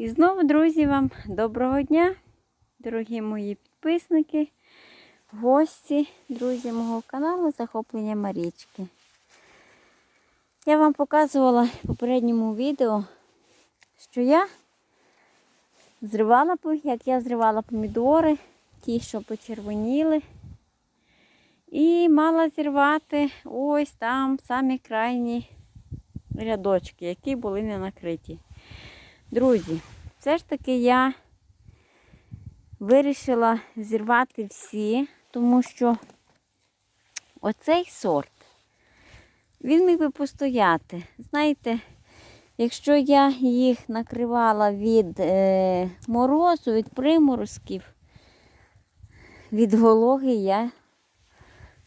І знову, друзі, вам доброго дня, дорогі мої підписники, гості, друзі мого каналу Захоплення Марічки. Я вам показувала в попередньому відео, що я зривала, як я зривала помідори, ті, що почервоніли. І мала зірвати ось там самі крайні рядочки, які були не накриті. Друзі, все ж таки я вирішила зірвати всі, тому що оцей сорт, він міг би постояти. Знаєте, якщо я їх накривала від е, морозу, від приморозків, від вологи, я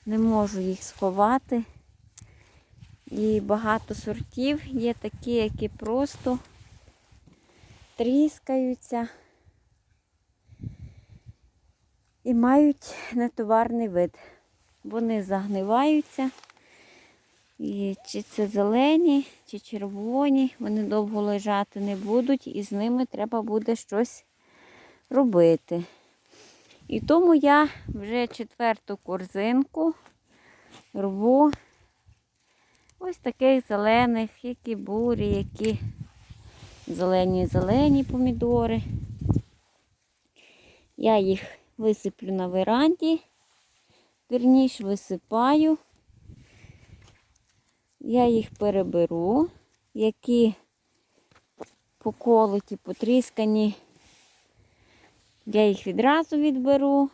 не можу їх сховати. І багато сортів є такі, які просто тріскаються і мають нетоварний вид. Вони загниваються. І чи це зелені, чи червоні, вони довго лежати не будуть, і з ними треба буде щось робити. І тому я вже четверту корзинку рву ось таких зелених, які бурі, які зелені-зелені помідори. Я їх висиплю на веранді, вірніше висипаю. Я їх переберу, які поколоті, потріскані. Я їх відразу відберу.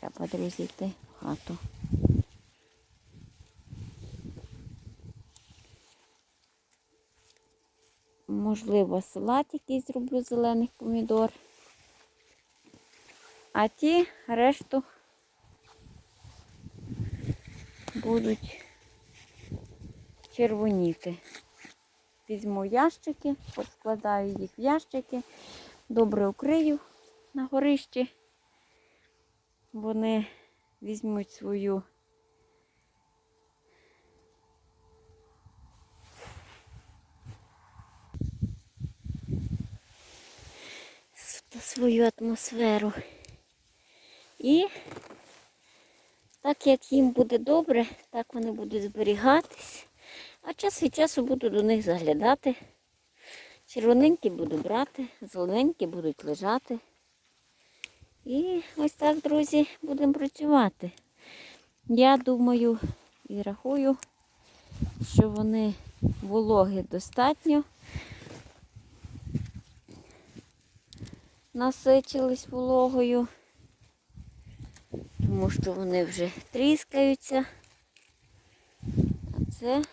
Треба, друзі, в хату. Можливо, салат якийсь зроблю зелених помідор. А ті решту будуть червоніти. Візьму ящики, поскладаю їх в ящики, добре укрию на горищі. Вони візьмуть свою свою атмосферу. І так як їм буде добре, так вони будуть зберігатись. А час від часу буду до них заглядати. Червоненькі буду брати, зелененькі будуть лежати. І ось так, друзі, будемо працювати. Я думаю і рахую, що вони вологи достатньо. Насичились вологою, тому що вони вже тріскаються. А це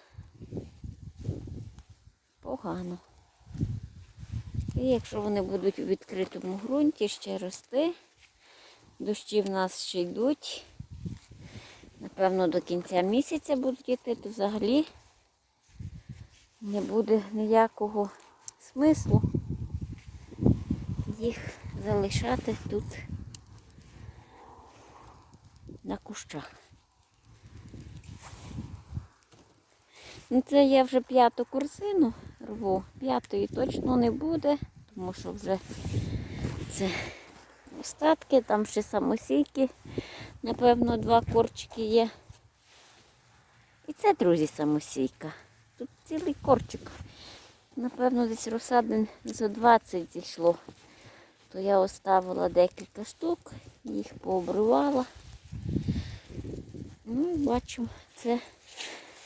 погано. І якщо вони будуть у відкритому ґрунті ще рости, дощі в нас ще йдуть. Напевно, до кінця місяця будуть йти, то взагалі не буде ніякого смислу їх залишати тут на кущах. Ну, це я вже п'яту курсину рву. П'ятої точно не буде, тому що вже це остатки, там ще самосійки, напевно, два корчики є. І це, друзі, самосійка. Тут цілий корчик. Напевно, десь розсадин за 20 зійшло. То я оставила декілька штук, їх пообривала. Ну бачимо, це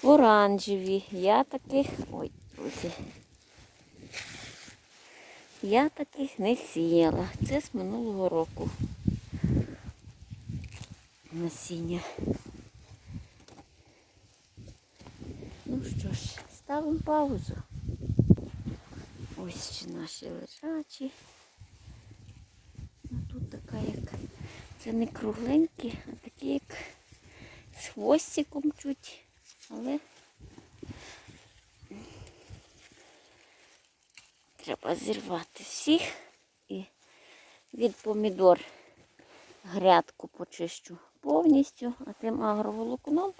оранжеві. Я таких... Ой, друзі. Я таких не сіяла. Це з минулого року. Насіння. Ну що ж, ставимо паузу. Ось ще наші лежачі. Така як. Це не кругленькі, а такі як з хвостиком чуть. Але треба зірвати всіх і від помідор грядку почищу повністю, а тим агроволокном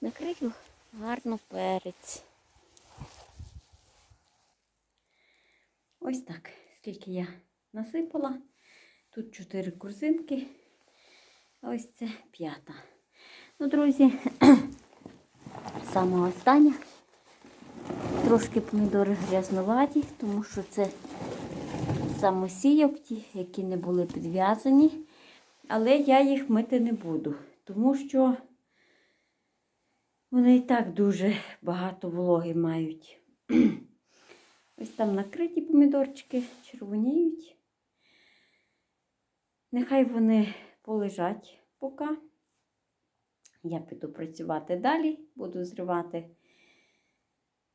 накрию гарно перець. Ось так, скільки я насипала. Тут чотири корзинки. а Ось це п'ята. Ну, друзі, саме остання. Трошки помідори грязнуваті, тому що це самосійок, ті, які не були підв'язані. Але я їх мити не буду, тому що вони і так дуже багато вологи мають. Ось там накриті помідорчики, червоніють. Нехай вони полежать поки. Я піду працювати далі, буду зривати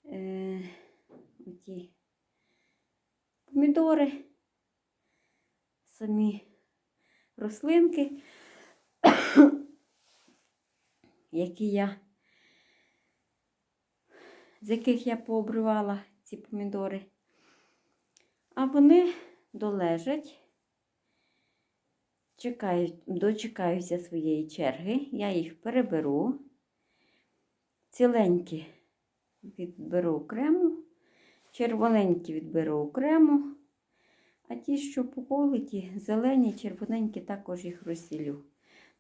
е, оті помідори, самі рослинки, які я, з яких я пообривала ці помідори. А вони долежать, чекають, дочекаюся своєї черги, я їх переберу, ціленькі відберу окремо, червоненькі відберу окремо, а ті, що поколиті, зелені, червоненькі, також їх розділю.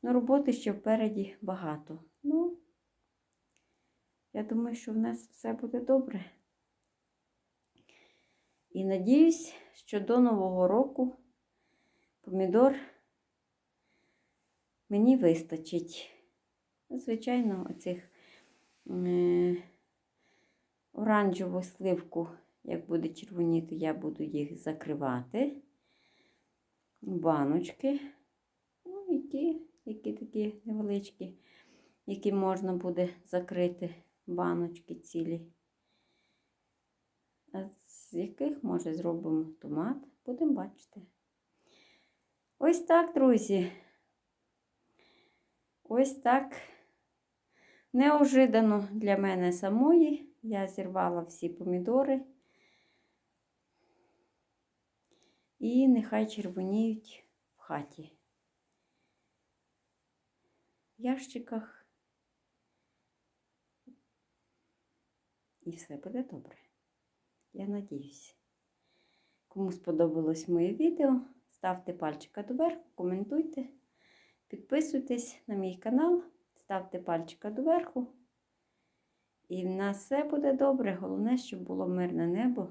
Ну, роботи ще впереді багато. Ну, я думаю, що в нас все буде добре. І надіюсь, що до Нового року помідор мені вистачить. Звичайно, оцих е, оранжеву сливку, як буде червоніти, я буду їх закривати. Баночки. Ну, і ті, які такі невеличкі, які можна буде закрити баночки цілі. А з яких, може, зробимо томат, будемо бачити. Ось так, друзі. Ось так. Неожиданно для мене самої. Я зірвала всі помідори. І нехай червоніють в хаті. В ящиках. І все буде добре. Я надіюсь. Кому сподобалось моє відео, ставте пальчика доверху, коментуйте, підписуйтесь на мій канал, ставте пальчика доверху. І в нас все буде добре. Головне, щоб було мирне небо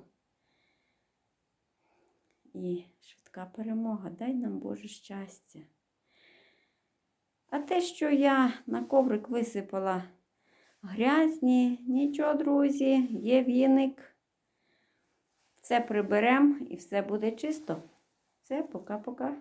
і швидка перемога. Дай нам Боже щастя. А те, що я на коврик висипала грязні, нічого, друзі, є віник. Все приберемо і все буде чисто. Все, пока-пока.